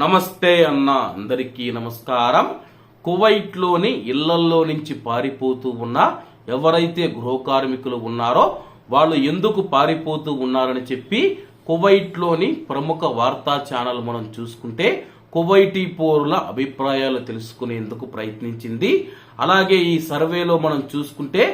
నమస్తే అన్న అందరికీ నమస్కారం. కువైట్లోని ఇళ్ళల్లో నుంచి పారిపోతూ ఉన్న ఎవరైతే గృహ కార్మికులు ఉన్నారో వాళ్ళు ఎందుకు పారిపోతూ ఉన్నారని చెప్పి కువైట్లోని ప్రముఖ వార్తా ఛానల్ మనం చూసుకుంటే కువైటీ పౌరుల అభిప్రాయాలు తెలుసుకునేందుకు ప్రయత్నించింది. అలాగే ఈ సర్వేలో మనం చూసుకుంటే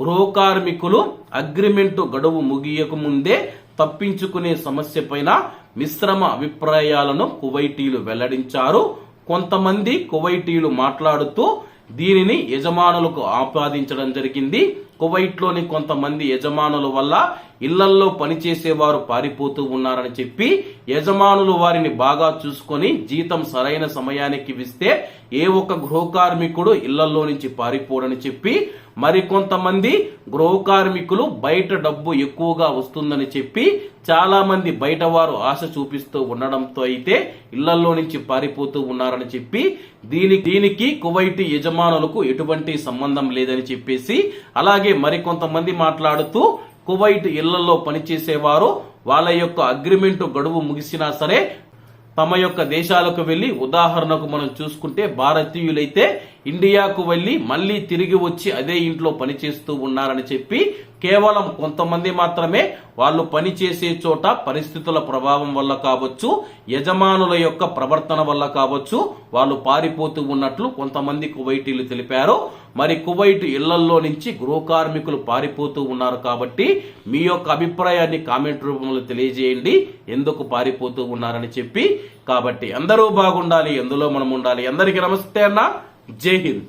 గృహ కార్మికులు అగ్రిమెంట్ గడువు ముగియక ముందే తప్పించుకునే సమస్య పైన మిశ్రమ అభిప్రాయాలను కువైటీలు వెల్లడించారు. కొంతమంది కువైటీలు మాట్లాడుతూ దీనిని యజమానులకు ఆపాదించడం జరిగింది. కువైట్లోని కొంతమంది యజమానుల వల్ల ఇళ్ళల్లో పనిచేసేవారు పారిపోతూ ఉన్నారని చెప్పి యజమానులు వారిని బాగా చూసుకొని జీతం సరైన సమయానికి ఇస్తే ఏ ఒక్క గృహ కార్మికుడు ఇళ్ళలో నుంచి పారిపోడని చెప్పి మరికొంతమంది గృహ కార్మికులు బయట డబ్బు ఎక్కువగా వస్తుందని చెప్పి చాలా మంది బయట వారు ఆశ చూపిస్తూ ఉండడంతో అయితే ఇళ్ళలో నుంచి పారిపోతూ ఉన్నారని చెప్పి దీని దీనికి కువైటీ యజమానులకు ఎటువంటి సంబంధం లేదని చెప్పేసి అలాగే మరికొంతమంది మాట్లాడుతూ కువైట్ ఇళ్ళలో పనిచేసేవారు వాళ్ళ యొక్క అగ్రిమెంట్ గడువు ముగిసినా సరే తమ యొక్క దేశాలకు వెళ్ళి ఉదాహరణకు మనం చూసుకుంటే భారతీయులైతే ఇండియాకు వెళ్ళి మళ్ళీ తిరిగి వచ్చి అదే ఇంట్లో పనిచేస్తూ ఉన్నారని చెప్పి కేవలం కొంతమంది మాత్రమే వాళ్ళు పనిచేసే చోట పరిస్థితుల ప్రభావం వల్ల కావచ్చు యజమానుల యొక్క ప్రవర్తన వల్ల కావచ్చు వాళ్ళు పారిపోతూ ఉన్నట్లు కొంతమంది కువైటీలు తెలిపారు. మరి కువైట్ ఇళ్ళల్లో నుంచి గృహ కార్మికులు పారిపోతూ ఉన్నారు కాబట్టి మీ యొక్క అభిప్రాయాన్ని కామెంట్ రూపంలో తెలియజేయండి. ఎందుకు పారిపోతూ ఉన్నారని చెప్పి. కాబట్టి అందరూ బాగుండాలి ఎందులో మనం ఉండాలి. అందరికీ నమస్తే అన్న. Jai